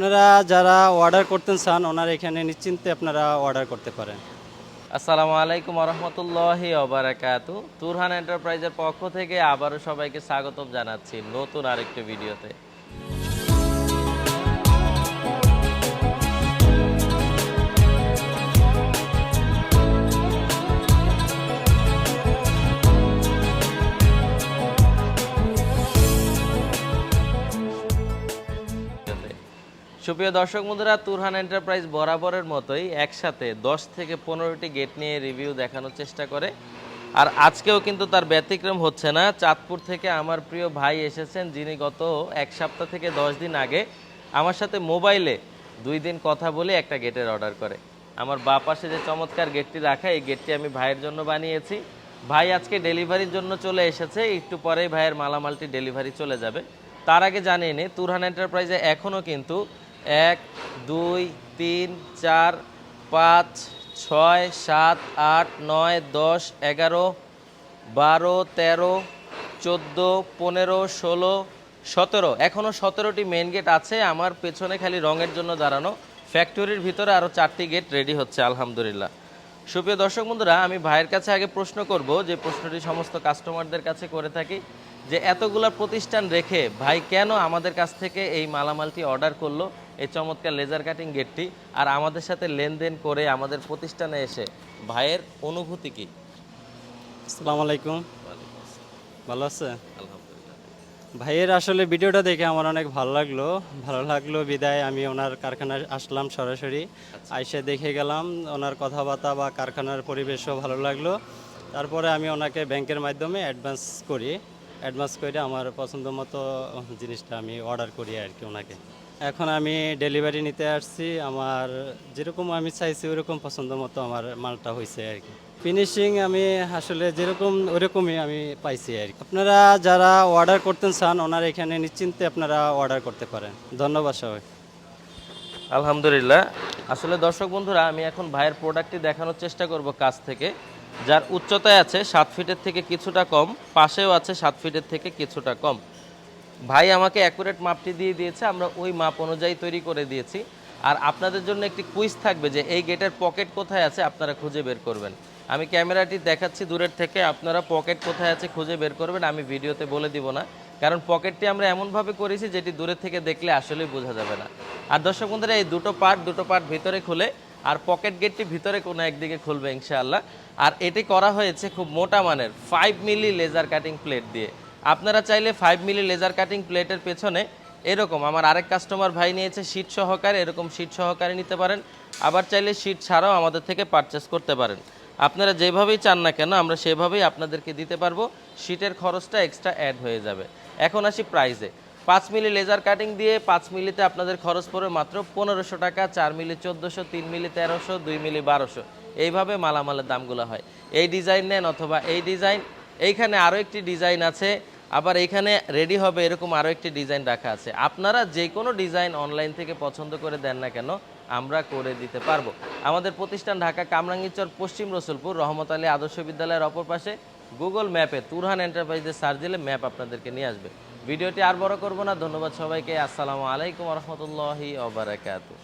আপনারা যারা অর্ডার করতে চান, ওনারা এখানে নিশ্চিন্তে আপনারা অর্ডার করতে পারেন। আসসালামু আলাইকুম রহমতুল্লাহি অবরাকাতু তুরহান এন্টারপ্রাইজের পক্ষ থেকে আবারও সবাইকে স্বাগতম জানাচ্ছি নতুন আরেকটি ভিডিওতে। সুপ্রিয় দর্শক বন্ধুরা, তুরহান এন্টারপ্রাইজ বরাবরের মতোই একসাথে দশ থেকে পনেরোটি গেট নিয়ে রিভিউ দেখানোর চেষ্টা করে। আর আজকেও কিন্তু তার ব্যতিক্রম হচ্ছে না। চাঁদপুর থেকে আমার প্রিয় ভাই এসেছেন, যিনি গত এক সপ্তাহ থেকে দশ দিন আগে আমার সাথে মোবাইলে দুই দিন কথা বলে একটা গেটের অর্ডার করে। আমার বা পাশে যে চমৎকার গেটটি রাখা, এই গেটটি আমি ভাইয়ের জন্য বানিয়েছি। ভাই আজকে ডেলিভারির জন্য চলে এসেছে, একটু পরেই ভাইয়ের মালামালটি ডেলিভারি চলে যাবে। তার আগে জানিয়ে নি, তুরহান এন্টারপ্রাইজে এখনও কিন্তু এক, দুই, তিন, চার, পাঁচ, ছয়, সাত, আট, নয়, দশ, এগারো, বারো, তেরো, চোদ্দ, পনেরো, ষোলো, সতেরো। এখনও সতেরোটি মেন গেট আছে, আমার পেছনে খালি রঙের জন্য দাঁড়ানো। ফ্যাক্টরির ভিতরে আরও চারটি গেট রেডি হচ্ছে, আলহামদুলিল্লাহ। সুপ্রিয় দর্শক বন্ধুরা, আমি ভাইয়ের কাছে আগে প্রশ্ন করব, যে প্রশ্নটি সমস্ত কাস্টমারদের কাছে করে থাকি, যে এতগুলা প্রতিষ্ঠান রেখে ভাই কেন আমাদের কাছ থেকে এই মালামালটি অর্ডার করল? এই চমৎকার লেজার কাটিং গেটটি আর আমাদের সাথে লেনদেন করে আমাদের প্রতিষ্ঠানে এসে ভাইয়ের অনুভূতি কি? আসসালামু আলাইকুম। ভালো আছে? ভাইয়ের আসলে ভিডিওটা দেখে আমার অনেক ভালো লাগল। ভালো লাগল বিদায়। আমি ওনার কারখানায় আসলাম সরাসরি। আইসে দেখে গেলাম ওনার কথাবার্তা বা কারখানার পরিবেশও ভালো লাগল। তারপরে আমি ওনাকে ব্যাংকের মাধ্যমে অ্যাডভান্স করি। অ্যাডভান্স করে আমার পছন্দ মতো জিনিসটা আমি অর্ডার করি আর কি ওনাকে। এখন আমি ডেলিভারি নিতে আসছি। আমার যেরকম আমি চাইছি ওরকম পছন্দ মতো আমার মালটা হয়েছে আর কি। ফিনিশিং আমি আসলে যেরকম ওরকমই আমি পাইছি আর কি। আপনারা যারা অর্ডার করতে চান, ওনার এখানে নিশ্চিন্তে আপনারা অর্ডার করতে পারেন। ধন্যবাদ সবাই আলহামদুলিল্লাহ। আসলে দর্শক বন্ধুরা, আমি এখন ভাইয়ের প্রোডাক্টটি দেখানোর চেষ্টা করব কাছ থেকে। যার উচ্চতায় আছে সাত ফিটের থেকে কিছুটা কম, পাশেও আছে সাত ফিটের থেকে কিছুটা কম। ভাই আমাকে অ্যাকুরেট মাপটি দিয়ে দিয়েছে, আমরা ওই মাপ অনুযায়ী তৈরি করে দিয়েছি। আর আপনাদের জন্য একটি কুইজ থাকবে যে এই গেটের পকেট কোথায় আছে, আপনারা খুঁজে বের করবেন। আমি ক্যামেরাটি দেখাচ্ছি দূরের থেকে, আপনারা পকেট কোথায় আছে খুঁজে বের করবেন, আমি ভিডিওতে বলে দিব না। কারণ পকেটটি আমরা এমনভাবে করেছি যেটি দূরের থেকে দেখলে আসলেই বোঝা যাবে না। আর দর্শক বন্ধুরা, এই দুটো পার্ট দুটো পার্ট ভিতরে খুলে, আর পকেট গেটটি ভিতরে কোনো একদিকে খুলবে ইনশাআল্লাহ। আর এটি করা হয়েছে খুব মোটা মানের five milli laser cutting plate দিয়ে। আপনারা চাইলে ফাইভ মিলি লেজার কাটিং প্লেটের পেছনে এরকম, আমার আরেক কাস্টমার ভাই নিয়েছে শীট সহকারে, এরকম শীট সহকারে নিতে পারেন। আবার চাইলে শীট ছাড়াও আমাদের থেকে পারচেস করতে পারেন। আপনারা যেভাবেই চান না কেন, আমরা সেভাবেই আপনাদেরকে দিতে পারব। শীটের খরচটা এক্সট্রা অ্যাড হয়ে যাবে। এখন আসি প্রাইসে পাঁচ মিলি লেজার কাটিং দিয়ে পাঁচ মিলিতে আপনাদের খরচ পড়বে মাত্র পনেরোশো টাকা, চার মিলি চোদ্দোশো, তিন মিলি তেরোশো, দুই মিলি বারোশো। এইভাবে মালামালের দামগুলো হয়। এই ডিজাইন নেন অথবা এই ডিজাইন এইখানে আরও একটি ডিজাইন আছে, আবার এইখানে রেডি হবে এরকম আরও একটি ডিজাইন রাখা আছে। আপনারা যে কোনো ডিজাইন অনলাইন থেকে পছন্দ করে দেন না কেন, আমরা করে দিতে পারব। আমাদের প্রতিষ্ঠান ঢাকা কামরাঙ্গীচর পশ্চিম রসুলপুর, রহমত আলী আদর্শ বিদ্যালয়ের অপর পাশে গুগল ম্যাপে তুরহান এন্টারপ্রাইজের সার্চ দিলে ম্যাপ আপনাদেরকে নিয়ে আসবে। ভিডিওটি আর বড় করব না, ধন্যবাদ সবাইকে, আসসালামু আলাইকুম রহমতুল্লাহি ওবরাকাতু